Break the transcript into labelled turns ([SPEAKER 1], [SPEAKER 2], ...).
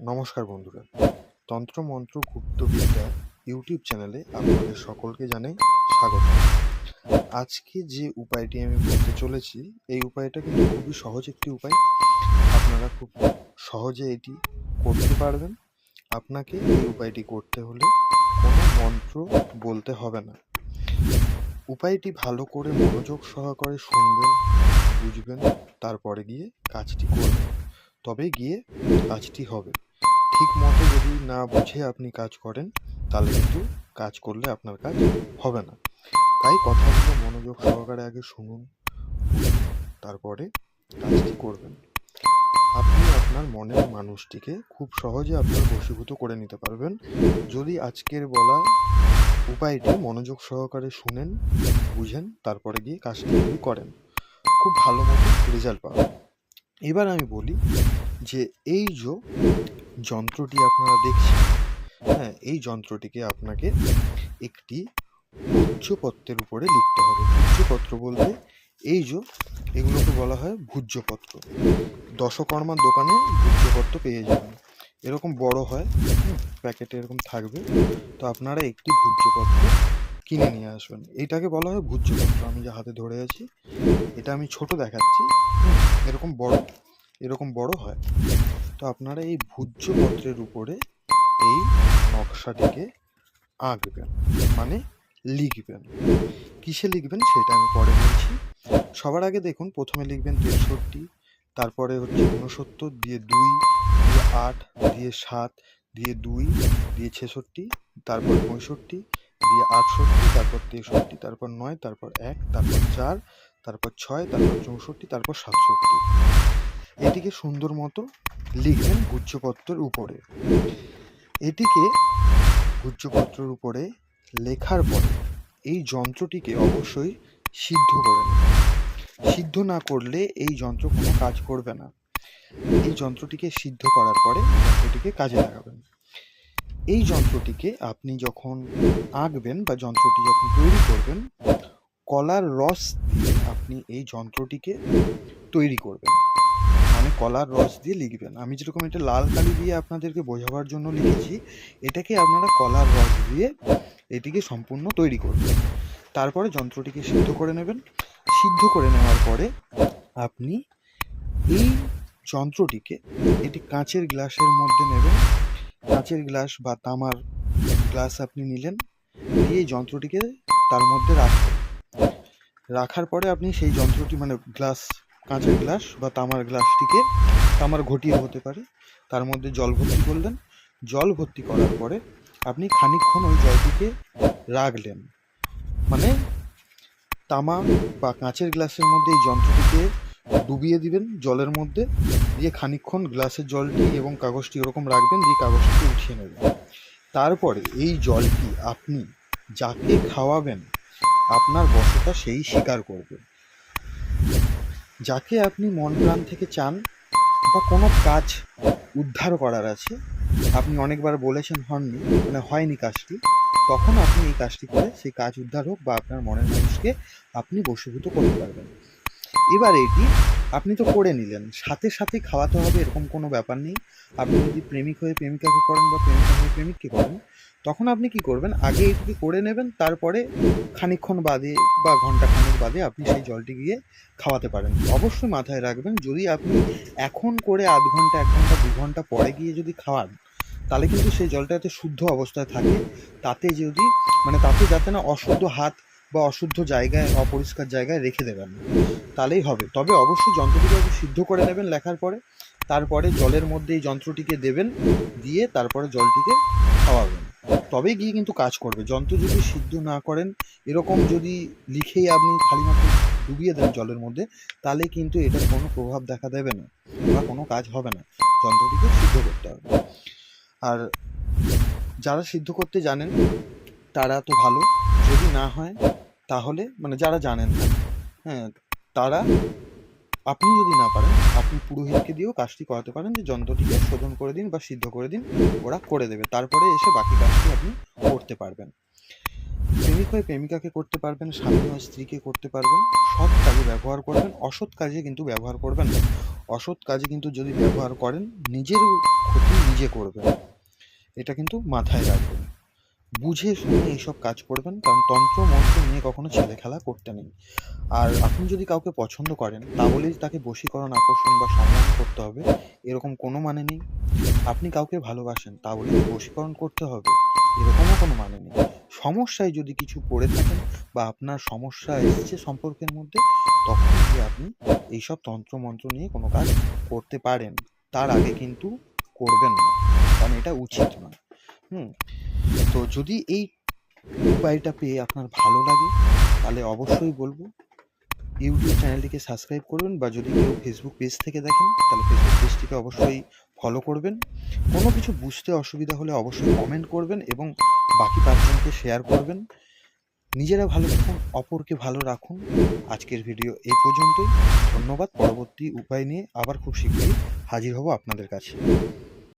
[SPEAKER 1] নমস্কার বন্ধুরা। তন্ত্রমন্ত্র গুপ্তবিদ্যা ইউটিউব চ্যানেলে আপনাদের সকলকে জানাই স্বাগত। আজকে যে উপায়টি আমি বলতে চলেছি, এই উপায়টা কিন্তু খুবই সহজ একটি উপায়। আপনারা খুব সহজে এটি করতে পারবেন। আপনাকে এই উপায়টি করতে হলে কোনো মন্ত্র বলতে হবে না। উপায়টি ভালো করে মনোযোগ সহকারে শুনবেন, বুঝবেন, তারপরে গিয়ে কাজটি করবেন। তবে গিয়ে কাজটি হবে। ঠিক মতো যদি না বুঝে আপনি কাজ করেন, তাহলে কিন্তু কাজ করলে আপনার কাজ হবে না। তাই কথাগুলো মনোযোগ সহকারে আগে শুনুন, তারপরে কাজটি করবেন। আপনি আপনার মনের মানুষটিকে খুব সহজে আপনার বশীভূত করে নিতে পারবেন। যদি আজকের বলা উপায়টি মনোযোগ সহকারে শুনেন, বুঝেন, তারপরে গিয়ে কাজটি করেন, খুব ভালো মতো রেজাল্ট পাবেন। এবার আমি বলি যে, এই যে যন্ত্রটি আপনারা দেখছেন। হ্যাঁ এই যন্ত্রটিকে আপনাকে একটি ভূজ্যপত্রের উপরে লিখতে হবে। ভূজ্যপত্র বলতে এই যে এগুলোকে বলা হয় ভূজ্যপত্র। দশকর্মার দোকানে ভূজ্যপত্র পেয়ে যাবেন। এরকম বড় হয় প্যাকেটে এরকম থাকবে। তো আপনারা একটি ভূজ্যপত্র কিনে নিয়ে আসবেন। এটাকে বলা হয় ভূজ্যপত্র। আমি যে হাতে ধরে আছি, এটা আমি ছোট দেখাচ্ছি। এরকম বড় এরকম বড় হয়। তো আপনারা এই ভূজ্যপত্রের উপরে এই নকশাটিকে আঁকবেন মানে লিখবেন। কিসে লিখবেন সেটা আমি পরে বলছি। সবার আগে দেখুন, প্রথমে লিখবেন তেষট্টি, তারপরে হচ্ছে ঊনসত্তর, দিয়ে দুই, দিয়ে আট, দিয়ে সাত, দিয়ে দুই, দিয়ে ছেষট্টি, তারপর পঁয়ষট্টি, দিয়ে আটষট্টি, তারপর তেষট্টি, তারপর নয়, তারপর এক, তারপর চার, তারপর ছয়, তারপর চৌষট্টি, তারপর সাতষট্টি। এটিকে সুন্দর মতো লিখবেন গুচ্ছপত্রের উপরে। এটিকে গুচ্ছপত্রের উপরে লেখার পরে এই যন্ত্রটিকে অবশ্যই সিদ্ধ করে সিদ্ধ না করলে এই যন্ত্র কোনো কাজ করবে না। এই যন্ত্রটিকে সিদ্ধ করার পরে যন্ত্রটিকে কাজে লাগাবেন। এই যন্ত্রটিকে আপনি যখন আঁকবেন বা যন্ত্রটি যখন তৈরি করবেন, কলার রস আপনি এই যন্ত্রটিকে তৈরি করবেন। মানে কলার রস দিয়ে লিখবেন। আমি যেরকম এটা লাল কালি দিয়ে আপনাদেরকে বোঝাবার জন্য লিখেছি, এটাকে আপনারা কলার রস দিয়ে এটিকে সম্পূর্ণ তৈরি করবেন। তারপরে যন্ত্রটিকে সিদ্ধ করে নেবেন। সিদ্ধ করে নেওয়ার পরে আপনি এই যন্ত্রটিকে এটি কাঁচের গ্লাসের মধ্যে নেবেন। কাঁচের গ্লাস বা তামার গ্লাস আপনি নিলেন, দিয়ে যন্ত্রটিকে তার মধ্যে রাখবেন। রাখার পরে আপনি সেই যন্ত্রটি মানে গ্লাস কাঁচের গ্লাস বা তামার গ্লাসটিকে তামার ঘটিও হতে পারে। তার মধ্যে জল ভর্তি করলেন জল ভর্তি করার পরে আপনি খানিকক্ষণ ওই জলটিকে রাখলেন। মানে তামা বা কাঁচের গ্লাসের মধ্যে এই যন্ত্রটিকে ডুবিয়ে দিবেন। জলের মধ্যে দিয়ে খানিকক্ষণ গ্লাসের জলটি এবং কাগজটি ওরকম রাখবেন দিয়ে কাগজটিকে উঠিয়ে নেবেন। তারপরে এই জলটি আপনি যাকে খাওয়াবেন, আপনার বসতা সেই স্বীকার করবে। যাকে আপনি মন প্রাণ থেকে চান বা কোনো কাজ উদ্ধার করার আছে, আপনি অনেকবার বলেছেন হননি মানে হয়নি কাজটি, তখন আপনি এই কাজটি করে সেই কাজ উদ্ধার হোক বা আপনার মনের মানুষকে আপনি বশীভূত করতে পারবেন। এবার এটি আপনি তো করে নিলেন। সাথে সাথে খাওয়াতে হবে এরকম কোনো ব্যাপার নেই। আপনি যদি প্রেমিক হয়ে প্রেমিকাকে করেন বা প্রেমিকা হয়ে প্রেমিককে করেন, তখন আপনি কি করবেন? আগে এটিকে করে নেবেন, তারপরে খানিকক্ষণ বাদে বা ঘণ্টা খানেক বাদে আপনি সেই জলটি গিয়ে খাওয়াতে পারেন। অবশ্যই মাথায় রাখবেন, যদি আপনি এখন করে আধ ঘণ্টা এক ঘণ্টা দু ঘণ্টা পরে গিয়ে যদি খাওয়ান, তাহলে কিন্তু সেই জলটা যাতে শুদ্ধ অবস্থায় থাকে। তাতে যদি মানে তাতে যাতে না অশুদ্ধ হাত বা অশুদ্ধ জায়গায়, অপরিষ্কার জায়গায় রেখে দেবেন তাহলেই হবে। তবে অবশ্যই যন্ত্রটিকে আগে সিদ্ধ করে নেবেন লেখার পরে। তারপরে জলের মধ্যে এই যন্ত্রটিকে দেবেন, দিয়ে তারপরে জলটিকে খাওয়াবেন। তবেই গিয়ে কিন্তু কাজ করবে। যন্ত্র যদি সিদ্ধ না করেন, এরকম যদি লিখেই আপনি খালি মাত্র ডুবিয়ে দেন জলের মধ্যে, তাহলে কিন্তু এটার কোনো প্রভাব দেখা দেবে না বা কোনো কাজ হবে না। যন্ত্রটিকে সিদ্ধ করতে হবে। আর যারা সিদ্ধ করতে জানেন, তারা তো ভালো। যদি না হয় তাহলে মানে যারা জানেন হ্যাঁ তারা, আপনি যদি না পারেন, আপনি পুরোহিতকে দিয়েও কাজটি করাতে পারেন যে যন্ত্রটিকে শোধন করে দিন বা সিদ্ধ করে দিন, ওরা করে দেবে। তারপরে এসে বাকি কাজটি আপনি করতে পারবেন। প্রেমিক হয়ে প্রেমিকাকে করতে পারবেন, স্বামী হয়ে স্ত্রীকে করতে পারবেন, সৎ কাজে ব্যবহার করবেন, অসৎ কাজে কিন্তু ব্যবহার করবেন না। অসৎ কাজে কিন্তু যদি ব্যবহার করেন, নিজের ক্ষতি নিজে করবেন। এটা কিন্তু মাথায় রাখবেন। বুঝে শুনে এইসব কাজ করবেন, কারণ তন্ত্র মন্ত্র নিয়ে কখনো ছেলে খেলা করতে নেই। আর আপনি যদি কাউকে পছন্দ করেন তা বলেই তাকে বশীকরণ, আকর্ষণ বা সম্মান করতে হবে। এরকম কোনো মানে নেই। আপনি কাউকে ভালোবাসেন তা বলে বশীকরণ করতে হবে। এরকমও কোনো মানে নেই। সমস্যায় যদি কিছু পড়ে থাকেন বা আপনার সমস্যা এসেছে সম্পর্কের মধ্যে, তখন গিয়ে আপনি এইসব তন্ত্র, মন্ত্র নিয়ে কোনো কাজ করতে পারেন, তার আগে কিন্তু করবেন না। কারণ এটা উচিত নয়। হুম। তো যদি এই উপায়টা পেয়ে আপনার ভালো লাগে, তাহলে অবশ্যই বলব ইউটিউব চ্যানেলটিকে সাবস্ক্রাইব করবেন বা যদি কেউ ফেসবুক পেজ থেকে দেখেন, তাহলে ফেসবুক পেজটিকে অবশ্যই ফলো করবেন। কোনো কিছু বুঝতে অসুবিধা হলে অবশ্যই কমেন্ট করবেন এবং বাকি পাঁচজনকে শেয়ার করবেন। নিজেরা ভালো থাকুন, অপরকে ভালো রাখুন। আজকের ভিডিও এই পর্যন্তই। ধন্যবাদ। পরবর্তী উপায় নিয়ে আবার খুব শীঘ্রই হাজির হব আপনাদের কাছে।